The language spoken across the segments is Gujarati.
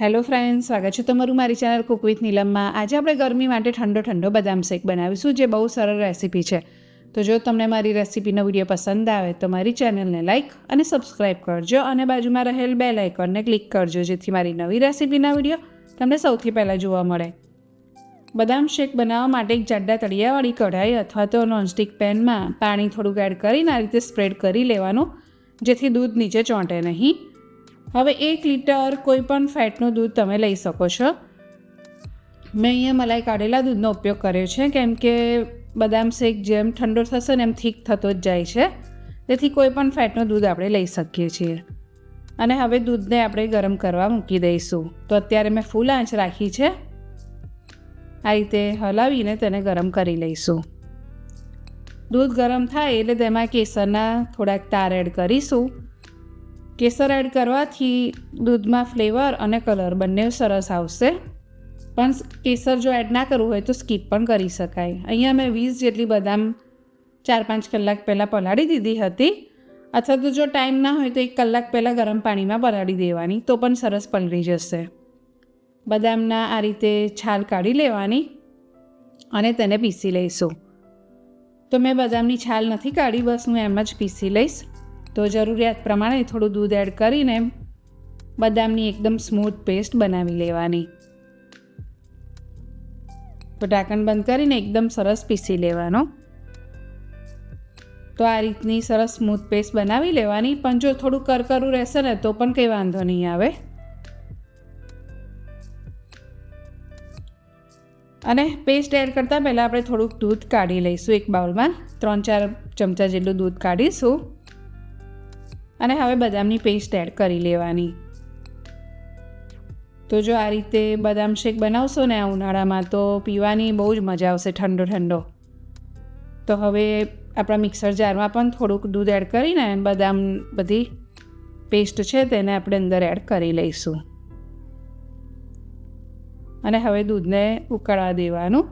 હેલો ફ્રેન્ડ સ્વાગત છે તમારું મારી ચેનલ કુક વિથ નીલમમાં. આજે આપણે ગરમી માટે ઠંડો ઠંડો બદામ શેક બનાવીશું, જે બહુ સરળ રેસીપી છે. તો જો તમને મારી રેસીપીનો વીડિયો પસંદ આવે તો મારી ચેનલને લાઇક અને સબસ્ક્રાઇબ કરજો અને બાજુમાં રહેલ બે આઇકોનને ક્લિક કરજો, જેથી મારી નવી રેસીપીના વીડિયો તમને સૌથી પહેલાં જોવા મળે. બદામ શેક બનાવવા માટે એક જાડા તળિયાવાળી કઢાઈ અથવા તો નોનસ્ટિક પેનમાં પાણી થોડુંક એડ કરીને આ રીતે સ્પ્રેડ કરી લેવાનું, જેથી દૂધ નીચે ચોંટે નહીં. હવે એક લીટર કોઈ પણ ફેટનું દૂધ તમે લઈ શકો છો. મેં અહીંયા મલાઈ કાઢેલા દૂધનો ઉપયોગ કર્યો છે, કેમ કે બદામ શેક જેમ ઠંડો થશે ને એમ થીક થતો જ જાય છે. તેથી કોઈ પણ ફેટનું દૂધ આપણે લઈ શકીએ છીએ. અને હવે દૂધને આપણે ગરમ કરવા મૂકી દઈશું. તો અત્યારે મેં ફૂલ આંચ રાખી છે. આ રીતે હલાવીને તેને ગરમ કરી લઈશું. દૂધ ગરમ થાય એટલે તેમાં કેસરના થોડાક તાર એડ કરીશું. કેસર એડ કરવાથી દૂધમાં ફ્લેવર અને કલર બંને સરસ આવશે. પણ કેસર જો એડ ના કરવું હોય તો સ્કીપ પણ કરી શકાય. અહીંયા મેં વીસ જેટલી બદામ ચાર પાંચ કલાક પહેલાં પલાળી દીધી હતી. અથવા તો જો ટાઈમ ના હોય તો એક કલાક પહેલાં ગરમ પાણીમાં પલાળી દેવાની, તો પણ સરસ પલળી જશે. બદામના આ રીતે છાલ કાઢી લેવાની અને તેને પીસી લઈશું. તો મેં બદામની છાલ નથી કાઢી, બસ હું એમ જ પીસી લઈશ. તો જરૂરિયાત પ્રમાણે થોડું દૂધ એડ કરીને બદામની એકદમ સ્મૂથ પેસ્ટ બનાવી લેવાની. તો ઢાંકણ બંધ કરીને એકદમ સરસ પીસી લેવાનો. તો આ રીતની સરસ સ્મૂથ પેસ્ટ બનાવી લેવાની, પણ જો થોડું કરકરું રહેશે ને, તો પણ કંઈ વાંધો નહીં આવે. અને પેસ્ટ એડ કરતાં પહેલાં આપણે થોડુંક દૂધ કાઢી લઈશું એક બાઉલમાં. ત્રણ ચાર ચમચા જેટલું દૂધ કાઢીશું. અને હવે બદામની પેસ્ટ એડ કરી લેવાની. તો જો આ રીતે બદામ શેક બનાવશો ને આ ઉનાળામાં તો પીવાની બહુ જ મજા આવશે ઠંડો ઠંડો. તો હવે આપણા મિક્સર જારમાં પણ થોડુંક દૂધ એડ કરીને બદામ બધી પેસ્ટ છે તેને આપણે અંદર એડ કરી લઈશું. અને હવે દૂધને ઉકળવા દેવાનું.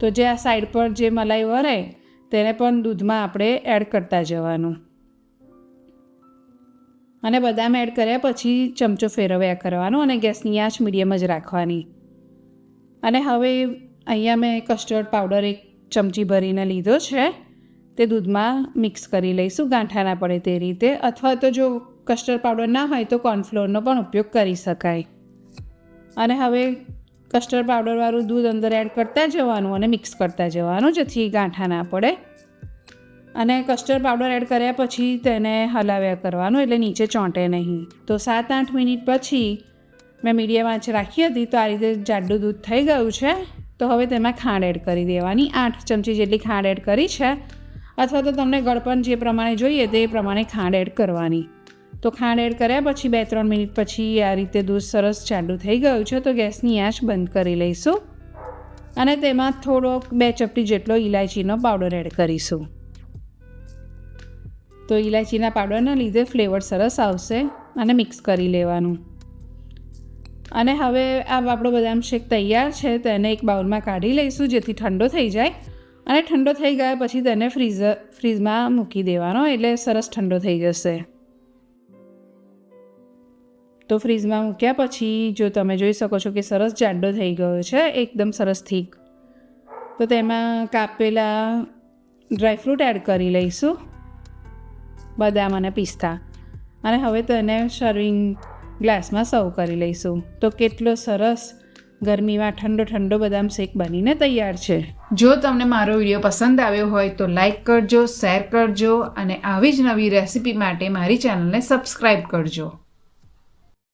તો જે આ સાઈડ પર જે મલાઈ વરે, તેને પણ દૂધમાં આપણે એડ કરતા જવાનું. અને બદામ એડ કર્યા પછી ચમચો ફેરવ્યા કરવાનો અને ગેસની આંચ મીડિયમ જ રાખવાની. અને હવે અહીંયા મેં કસ્ટર્ડ પાવડર એક ચમચી ભરીને લીધો છે. તે દૂધમાં મિક્સ કરી લઈશું, ગાંઠા ના પડે તે રીતે. અથવા તો જો કસ્ટર્ડ પાવડર ના હોય તો કોર્નફ્લોરનો પણ ઉપયોગ કરી શકાય. અને હવે કસ્ટર્ડ પાવડરવાળું દૂધ અંદર એડ કરતા જવાનું અને મિક્સ કરતા જવાનું, જેથી ગાંઠા ના પડે. અને કસ્ટર્ડ પાવડર એડ કર્યા પછી તેને હલાવ્યા કરવાનું, એટલે નીચે ચોંટે નહીં. તો સાત આઠ મિનિટ પછી મેં મીડિયમ આંચ રાખી હતી, તો આ રીતે જાડું દૂધ થઈ ગયું છે. તો હવે તેમાં ખાંડ એડ કરી દેવાની. આઠ ચમચી જેટલી ખાંડ એડ કરી છે. અથવા તો તમને ગળપણ જે પ્રમાણે જોઈએ તે પ્રમાણે ખાંડ એડ કરવાની. તો ખાંડ એડ કર્યા પછી બે ત્રણ મિનિટ પછી આ રીતે દૂધ સરસ જાડું થઈ ગયું છે, તો ગેસની આંચ બંધ કરી લઈશું. અને તેમાં થોડોક બે ચપટી જેટલો ઇલાયચીનો પાવડર એડ કરીશું. તો ઇલાયચીના પાવડરના લીધે ફ્લેવર સરસ આવશે અને મિક્સ કરી લેવાનું. અને હવે આ આપણો બદામ શેક તૈયાર છે તેને એક બાઉલમાં કાઢી લઈશું જેથી ઠંડો થઈ જાય. અને ઠંડો થઈ ગયા પછી તેને ફ્રીઝર ફ્રીઝમાં મૂકી દેવાનો એટલે સરસ ઠંડો થઈ જશે. તો ફ્રીઝમાં મૂક્યા પછી જો તમે જોઈ શકો છો કે સરસ જાડો થઈ ગયો છે, એકદમ સરસ થીક. તો તેમાં કાપેલા ડ્રાયફ્રૂટ એડ કરી લઈશું. બદામ અને પિસ્તા. અને હવે તેને સર્વિંગ ગ્લાસમાં સર્વ કરી લઈશું. તો કેટલો સરસ ગરમીમાં ઠંડો ઠંડો બદામ શેક બનીને તૈયાર છે. જો તમને મારો વીડિયો પસંદ આવ્યો હોય તો લાઈક કરજો શેર કરજો અને આવી જ નવી રેસિપી માટે મારી ચેનલને સબસ્ક્રાઈબ કરજો.